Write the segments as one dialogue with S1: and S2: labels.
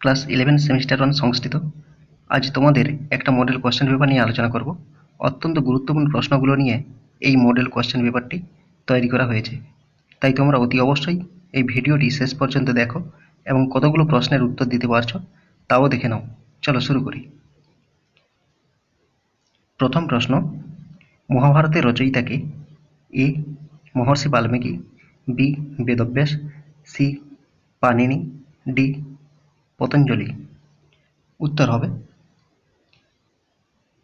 S1: Class eleven semester one সংস্থিত। আজ তোমাদের একটা মডেল কোয়েশ্চেন পেপার নিয়ে আলোচনা করব। অত্যন্ত গুরুত্বপূর্ণ প্রশ্নগুলো নিয়ে এই মডেল কোয়েশ্চেন পেপারটি তৈরি করা হয়েছে। তাই তোমরা অতি অবশ্যই এই ভিডিওটি শেষ পর্যন্ত দেখো এবং কতগুলো প্রশ্নের উত্তর দিতে পারছ তাও দেখে নাও। চলো শুরু করি। প্রথম প্রশ্ন, মহাভারতের রচয়িতাকে A, Maharshi Valmiki, B, Vedavyas, C Panini D Patanjali. উত্তর হবে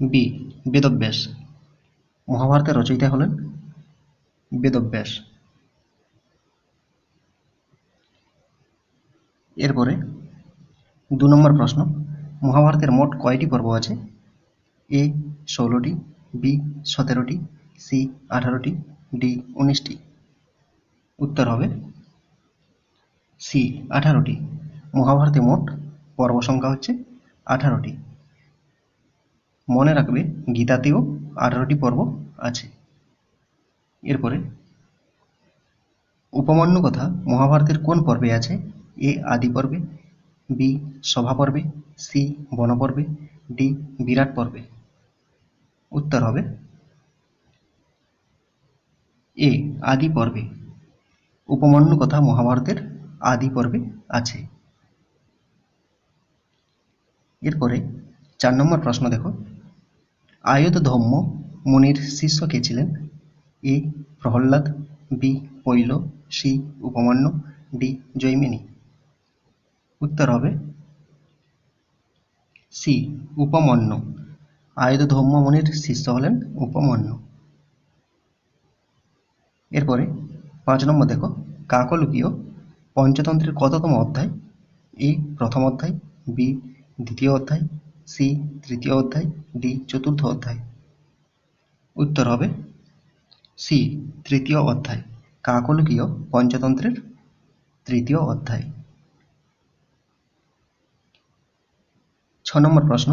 S1: বি, বেদব্যাস। মহাভারতের রচয়িতা হলেন বেদব্যাস। এরপরে দু নম্বর প্রশ্ন, মহাভারতের মোট কয়টি পর্ব আছে? এ, ষোলোটি, বি, সতেরোটি, সি, আঠারোটি, ডি, উনিশটি। উত্তর হবে সি, আঠারোটি। মহাভারতে মোট পর্ব সংখ্যা হচ্ছে আঠারোটি। মনে রাখবে, গীতাতেও আঠারোটি পর্ব আছে। এরপরে, উপমান্য কথা, মহাভারতের কোন পর্বে আছে? এ, আদি পর্বে, বি, সভা পর্বে, সি বনপর্বে ডি, বিরাট পর্বে। উত্তর হবে, এ, আদি পর্বে। উপমান্য কথা মহাভারতের আদি পর্বে আছে। এরপরে চার নম্বর প্রশ্ন দেখো। আয়ত ধম্ম মুনির শিষ্য কে ছিলেন? A Prahlad, B Paila, C Upamanyu, D Jaimini. উত্তর হবে সি উপমন্য। আয়ত ধম্ম মুনির শিষ্য হলেন উপমন্য। এরপরে পাঁচ নম্বর দেখো, কাকলুকীয় পঞ্চতন্ত্রের কততম অধ্যায়? এ প্রথম অধ্যায়, বি দ্বিতীয় অধ্যায়, সি, তৃতীয় অধ্যায়, ডি, চতুর্থ অধ্যায়। উত্তর হবে সি, তৃতীয় অধ্যায়, কাকলুকীয় পঞ্চতন্ত্রের তৃতীয় অধ্যায়। ছ নম্বর প্রশ্ন।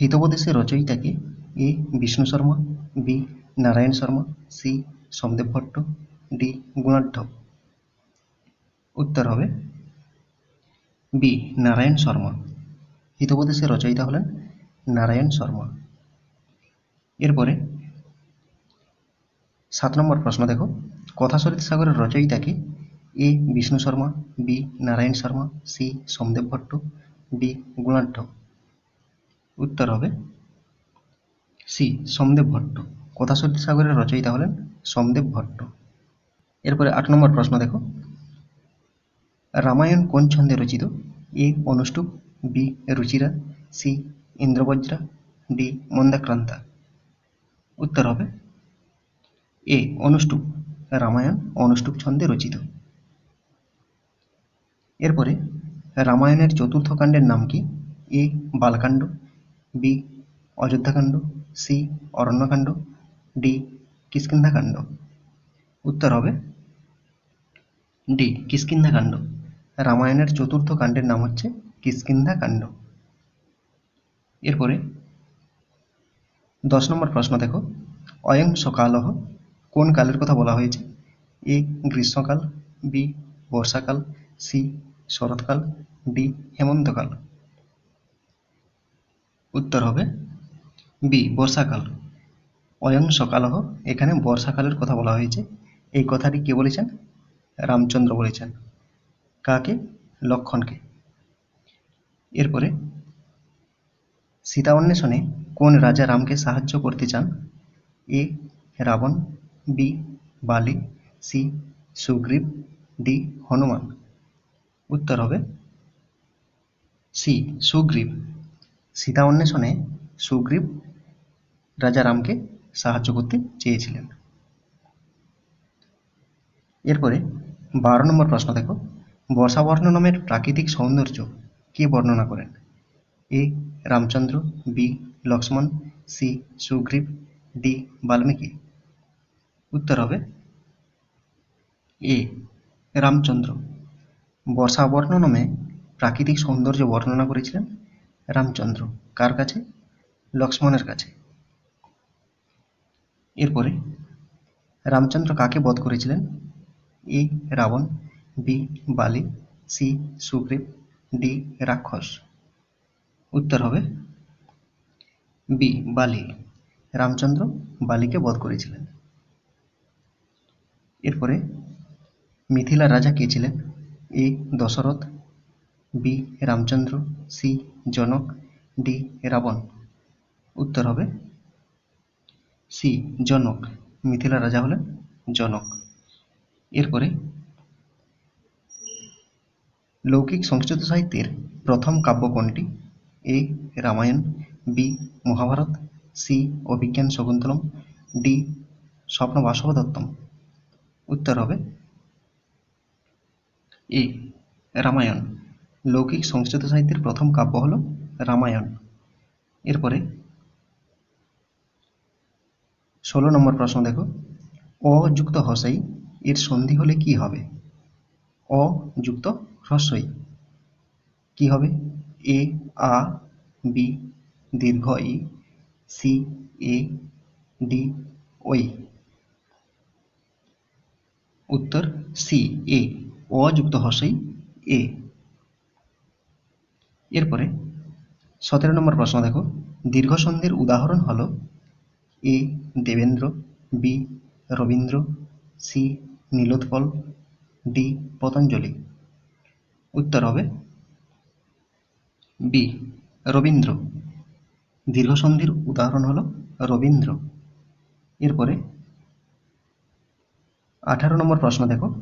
S1: হিতোপদেশের রচয়িতাকে A, Vishnu Sharma, B, Narayan Sharma, C, Somdev Bhatt, D Gunadhya উত্তর হবে বি, নারায়ণ শর্মা। হিতোপদেশের রচয়িতা হলেন নারায়ণ শর্মা। এরপরে সাত নম্বর প্রশ্ন দেখো। কথাসরিত সাগরের রচয়িতাকে A Vishnu Sharma, B Narayan Sharma, C Somdev Bhatt D Gunadhya. উত্তর হবে সি সোমদেব ভট্ট। কথাসরিত সাগরের রচয়িতা হলেন সোমদেব ভট্ট। এরপরে আট নম্বর প্রশ্ন দেখো। রামায়ণ কোন ছন্দে রচিত? A Anushtup B, Ruchira, C, Indravajra, D, Mandakranta. উত্তর হবে এ, অনুষ্টুপ, রামায়ণ, অনুষ্টুপ ছন্দে রচিত। এরপরে রামায়ণের চতুর্থ কাণ্ডের নাম কি? A, Balkand, B, Ayodhyakand, C, Aranyakand, D, Kishkindhakand. উত্তর হবে ডি, কিষ্কিন্ধাকাণ্ড। রামায়ণের চতুর্থ কাণ্ডের নাম হচ্ছে কিষ্কিন্ধাকাণ্ড এরপরে দশ নম্বর প্রশ্ন দেখো। অয়ং সকালহ, কোন কালের কথা বলা হয়েছে? এ, গ্রীষ্মকাল, বি, বর্ষাকাল, সি, শরৎকাল, ডি, হেমন্তকাল। উত্তর হবে বি, বর্ষাকাল। অয়ং সকালহ, এখানে বর্ষাকালের কথা বলা হয়েছে। এই কথাটি কে বলেছেন? রামচন্দ্র বলেছেন। কাকে? লক্ষণকে। এরপরে সীতা অন্বেষণে কোন রাজা রামকে সাহায্য করতে চান? A. Ravana, B. Vali, C. Sugriva, D. Hanuman. উত্তর হবে সি. সুগ্রীব। সীতা অন্বেষণে সুগ্রীব রাজা রামকে সাহায্য করতে চেয়েছিলেন। এরপরে বারো নম্বর প্রশ্ন দেখো। বর্ষাবর্ণ নামের প্রাকৃতিক সৌন্দর্য কে বর্ণনা করেন? A. Ramchandra, B. Lakshman, C. Sugriva, D. Valmiki. উত্তর হবে এ. রামচন্দ্র। বর্ষাবর্ণ নামে প্রাকৃতিক সৌন্দর্য বর্ণনা করেছিলেন রামচন্দ্র। কার কাছে? লক্ষ্মণের কাছে। এরপরে রামচন্দ্র কাকে বধ করেছিলেন? A. Ravana, B. Bali, C. Sugriva D, রাক্ষস। উত্তর হবে বি, বালি। রামচন্দ্র বালিকে বধ করেছিলেন। এরপরে মিথিলা রাজা কে ছিলেন? A, Dasharatha, B, Ramchandra, C, Janaka, D, Ravana. উত্তর হবে সি, জনক। মিথিলা রাজা হলেন জনক। এরপরে লৌকিক সংস্কৃত সাহিত্যের প্রথম কাব্য কোনটি A. Ramayana, B. Mahabharata, C. Abhijnana Shakuntalam, D. Swapna Vasavadattam উত্তর হবে এ. রামায়ণ। লৌকিক সংস্কৃত সাহিত্যের প্রথম কাব্য হল রামায়ণ। এরপরে ষোলো নম্বর প্রশ্ন দেখো। অযুক্ত যুক্ত হসাই এর সন্ধি হলে কি হবে? অ যুক্ত হ্রস্বই। কি হবে? এ, আ, বি, দীর্ঘ, ই, সি, এ, ডি, ওই। উত্তর, সি, এ, অ যুক্ত হর্ষই এ। এরপরে সতেরো নম্বর প্রশ্ন দেখো। দীর্ঘ সন্ধির উদাহরণ হল A, Devendra, B, Rabindra, C, Nilotpal, D, Patanjali. উত্তর হবে বি, রবীন্দ্র। দীর্ঘ সন্ধির উদাহরণ হল রবীন্দ্র। এরপরে আঠারো নম্বর প্রশ্ন দেখো।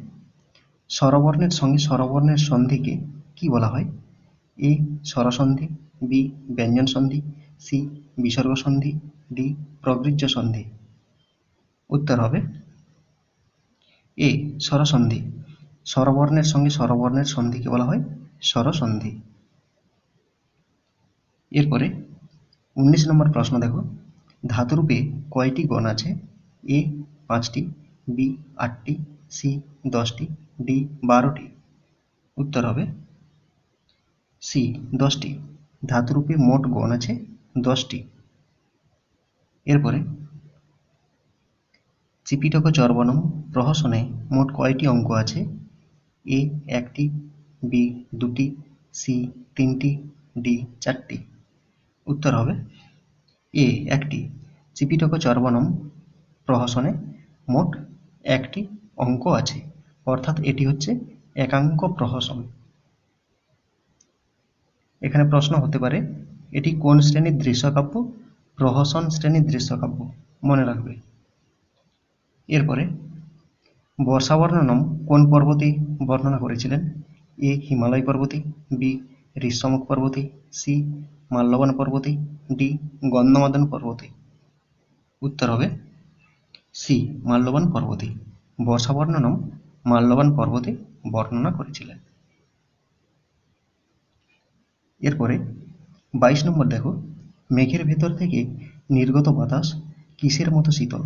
S1: স্বরবর্ণের সঙ্গে স্বরবর্ণের সন্ধিকে কি বলা হয়? এ, স্বরসন্ধি, বি, ব্যঞ্জন সন্ধি, সি, বিসর্গ সন্ধি, ডি প্রবৃজ্য সন্ধি। উত্তর হবে এ, স্বরসন্ধি। স্বরবর্ণের সঙ্গে স্বরবর্ণের সন্ধিকে বলা হয়? স্বরসন্ধি। এরপরে উনিশ নম্বর প্রশ্ন দেখো। ধাতুরূপে কয়টি গণ আছে? এ পাঁচটি, বি আটটি, সি দশটি, ডি বারোটি। উত্তর হবে সি দশটি। ধাতুরূপে মোট গণ আছে দশটি। এরপরে চিপিটক চর্বণম প্রহসনে মোট কয়টি অঙ্ক আছে? এ একটি বি দুটি সি তিনটি ডি চারটি। উত্তর হবে এ একটি। চিপিটক চর্বণম প্রহসনে মোট একটি অঙ্ক আছে। অর্থাৎ এটি হচ্ছে একাঙ্ক প্রহসন। এখানে প্রশ্ন হতে পারে, এটি কোন শ্রেণির দৃশ্যকাব্য? প্রহসন শ্রেণির দৃশ্যকাব্য। মনে রাখবে। এরপরে বর্ষাবর্ণনম কোন পর্বতে বর্ণনা করেছিলেন? এ হিমালয় পর্বতে বি ঋষ্যমুখ পর্বতে সি মাল্যবান পর্বতে ডি গন্ধমাদন পর্বতে। উত্তর হবে সি মাল্যবান পর্বতে। বর্ষাবর্ণনম মাল্যবান পর্বতে বর্ণনা করেছিলেন। এরপরে বাইশ নম্বর দেখো, মেঘের ভেতর থেকে নির্গত বাতাস কিসের মতো শীতল?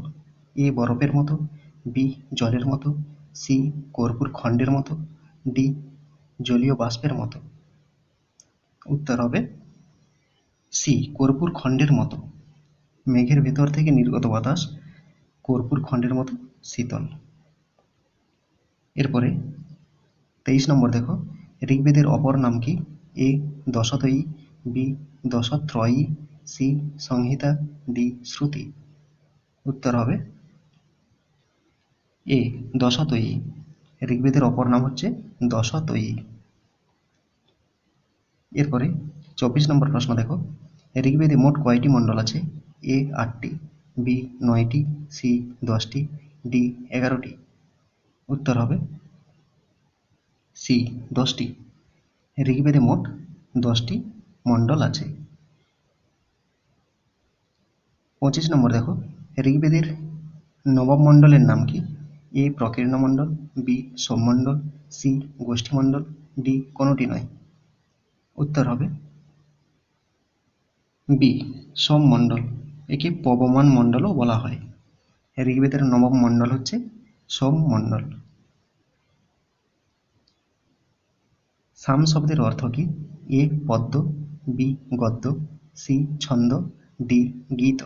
S1: এ বরফের মতো বি জলের মতো, সি কর্পূর খণ্ডের মতো, ডি জলীয় বাষ্পের মতো। উত্তর হবে সি কর্পূর খণ্ডের মতো। মেঘের ভেতর থেকে নির্গত বাতাস কর্পূর খণ্ডের মতো, শীতল। এরপরে তেইশ নম্বর দেখো, ঋগ্বেদের অপর নাম কি? A Dashatayi, B Dashatrayi, C Samhita, D শ্রুতি। উত্তর হবে এ দশতয়ী। ঋগ্বেদের অপর নাম হচ্ছে দশতয়ী। এরপরে চব্বিশ নম্বর প্রশ্ন দেখো। ঋগ্বেদে মোট কয়টি মণ্ডল আছে? এ আটটি, বি নয়টি, সি দশটি, ডি এগারোটি। উত্তর হবে সি দশটি। ঋগ্বেদে মোট দশটি মণ্ডল আছে। পঁচিশ নম্বর দেখো। ঋগ্বেদের নবম মণ্ডলের নাম কি? এ প্রকীর্ণ মণ্ডল, বি সোমমণ্ডল, সি গোষ্ঠীমণ্ডল, ডি কোনোটি নয়। উত্তর হবে বি সোম মণ্ডল একে পবমান মণ্ডলও বলা হয়। ঋগ্বেদের নবম মণ্ডল হচ্ছে সোম মণ্ডল সাম শব্দের অর্থ কি? এ পদ্য বি গদ্য, সি ছন্দ, ডি গীত।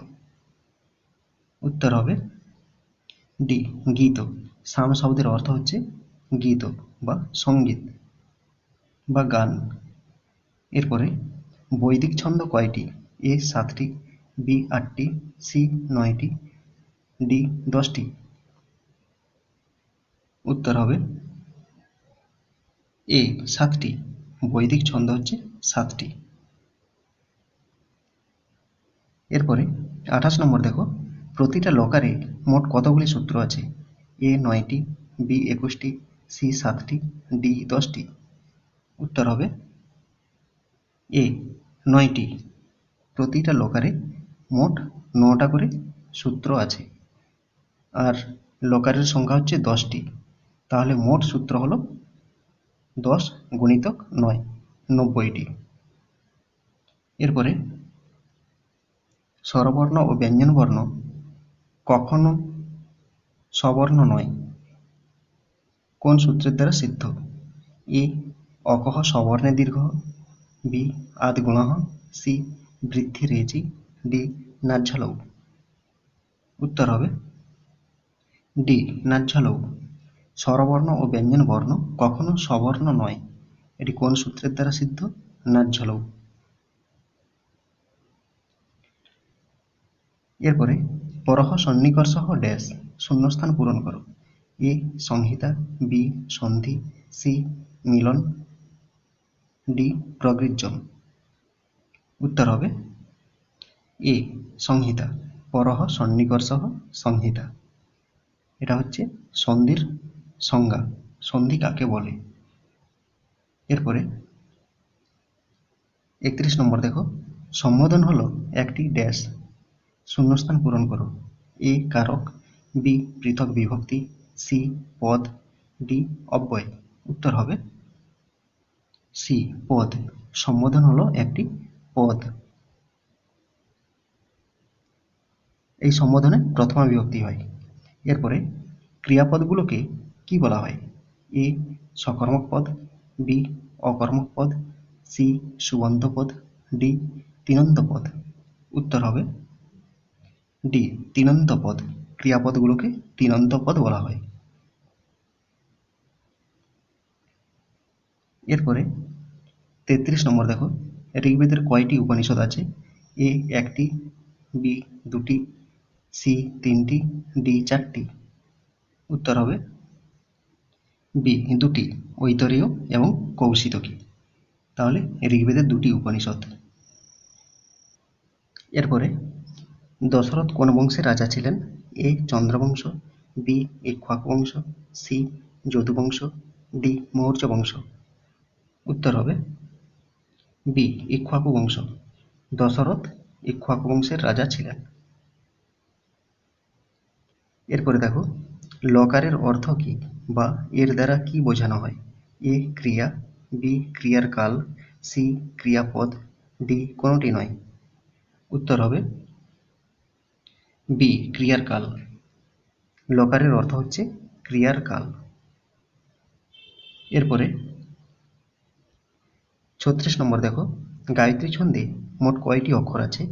S1: উত্তর হবে ডি, গীত। সাম শব্দের অর্থ হচ্ছে গীত বা সংগীত বা গান। এরপরে বৈদিক ছন্দ কয়টি? এ সাতটি, বি আটটি, সি নয়টি, ডি দশটি। উত্তর হবে এ সাতটি, বৈদিক ছন্দ হচ্ছে সাতটি। এরপরে আঠাশ নম্বর দেখো। প্রতিটা লকারে মোট কতগুলি সূত্র আছে? এ নয়টি বি একুশটি সি সাতটি ডি দশটি? উত্তর হবে এ নয়টি। প্রতিটা লকারে মোট নটা করে সূত্র আছে। আর লকারের সংখ্যা হচ্ছে দশটি। তাহলে মোট সূত্র হলো দশ গুণিতক নয়, নব্বইটি। এরপরে স্বরবর্ণ ও ব্যঞ্জনবর্ণ কখনো সবর্ণ নয়। কোন সূত্রের দ্বারা সিদ্ধ? এ, অকহ সবর্ণে দীর্ঘ। বি আদ গুণঃ সি, বৃদ্ধি রেজি ডি নাজ্ঝালৌ উত্তর হবে ডি নাজ্ঝালৌ স্বরবর্ণ ও ব্যঞ্জন বর্ণ কখনো সবর্ণ নয়। এটি কোন সূত্রের দ্বারা সিদ্ধ? নাজ্ঝালৌ এরপরে পরহ সন্নিকর্ষহ ড্যাশ, শূন্যস্থান পূরণ করো। এ, সংহিতা, বি, সন্ধি, সি, মিলন, ডি প্রগৃহ্যম উত্তর হবে এ, সংহিতা, পরহ সন্নিকর্ষহ সংহিতা। এটা হচ্ছে সন্ধির সংজ্ঞা। সন্ধি কাকে বলে? এরপরে একত্রিশ নম্বর দেখো। সম্বোধন হলো একটি ড্যাশ। শূন্যস্থান পূরণ করো। এ কারক, বি পৃথক বিভক্তি, সি পদ, ডি অব্যয়। উত্তর হবে সি পদ। সম্বোধন হলো একটি পদ। এই সম্বোধনে প্রথমা বিভক্তি হয়। এরপরে ক্রিয়াপদগুলোকে কি বলা হয়? এ সকর্মক পদ বি অকর্মক পদ সি সুবন্ধ পদ ডি তিনন্ত পদ উত্তর হবে ডি তিনন্ত পদ ক্রিয়াপদগুলোকে তিনন্ত পদ বলা হয়। এরপরে তেত্রিশ নম্বর দেখো। ঋগ্বেদের কয়টি উপনিষদ আছে? এ একটি, বি দুটি, সি তিনটি, ডি চারটি। উত্তর হবে বি, দুটি, ঐতরীয় এবং কৌশিতকী। তাহলে ঋগ্বেদের দুটি উপনিষদ। এরপরে দশরথ কোন বংশের রাজা ছিলেন? এ চন্দ্রবংশ, বি ইক্ষ্বাকু বংশ সি যদুবংশ, ডি মৌর্য বংশ উত্তর হবে বি ইক্ষ্বাকু বংশ দশরথ ইক্ষ্বাকু বংশের রাজা ছিলেন। এরপরে দেখো, লকারের অর্থ কি বা এর দ্বারা কি বোঝানো হয়? এ ক্রিয়া, বি ক্রিয়ার কাল, সি ক্রিয়াপদ, ডি কোনোটি নয়। উত্তর হবে বি ক্রিয়ার কাল। লকারের অর্থ হচ্ছে ক্রিয়ার কাল। এরপরে ছত্রিশ নম্বর দেখো। গায়ত্রী ছন্দে মোট কয়টি অক্ষর আছে?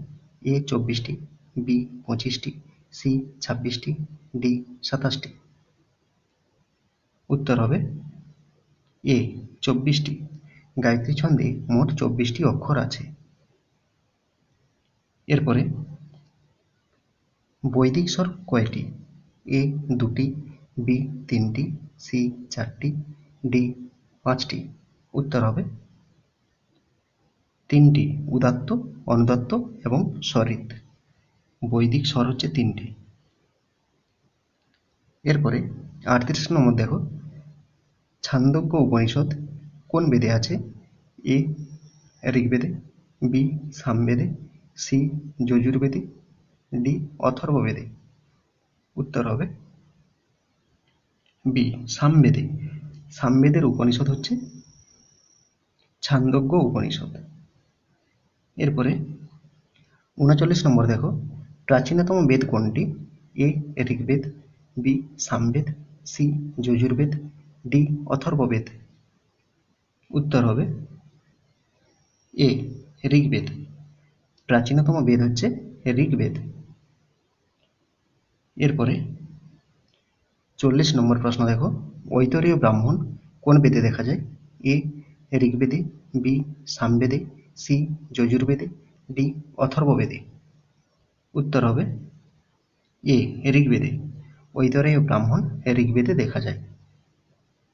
S1: এ চব্বিশটি বি পঁচিশটি সি ছাব্বিশটি ডি সাতাশটি। উত্তর হবে এ চব্বিশটি। গায়ত্রী ছন্দে মোট চব্বিশটি অক্ষর আছে। এরপরে বৈদিক স্বর কয়টি? এ দুটি, বি তিনটি, সি চারটি, ডি পাঁচটি। উত্তর হবে তিনটি, উদাত্ত, অনুদাত্ত এবং স্বরিত। বৈদিক স্বর হচ্ছে তিনটি। এরপরে আটত্রিশ নম্বর দেখো। ছান্দজ্ঞ উপনিষদ কোন বেদে আছে? এ ঋগ্বেদে, বি সামবেদে, সি যজুর্বেদে ডি অথর্ববেদে। উত্তর হবে বি, সামবেদে। সামবেদের উপনিষদ হচ্ছে ছান্দজ্ঞ উপনিষদ। এরপরে উনচল্লিশ নম্বর দেখো, প্রাচীনতম বেদ কোনটি? A, Rigveda, B, Samaveda, C, Yajurveda, D, Atharvaveda. উত্তর হবে এ, ঋগ্বেদ। প্রাচীনতম বেদ হচ্ছে ঋগ্বেদ। এরপরে চল্লিশ নম্বর প্রশ্ন দেখো, ঐতরীয় ব্রাহ্মণ কোন বেদে দেখা যায়? এ, ঋগ্বেদে, বি, সামবেদে, সি, যজুর্বেদে, ডি, অথর্ববেদে। উত্তর হবে এ, ঋগ্বেদে। ঐতরীয় ব্রাহ্মণ ঋগ্বেদে দেখা যায়।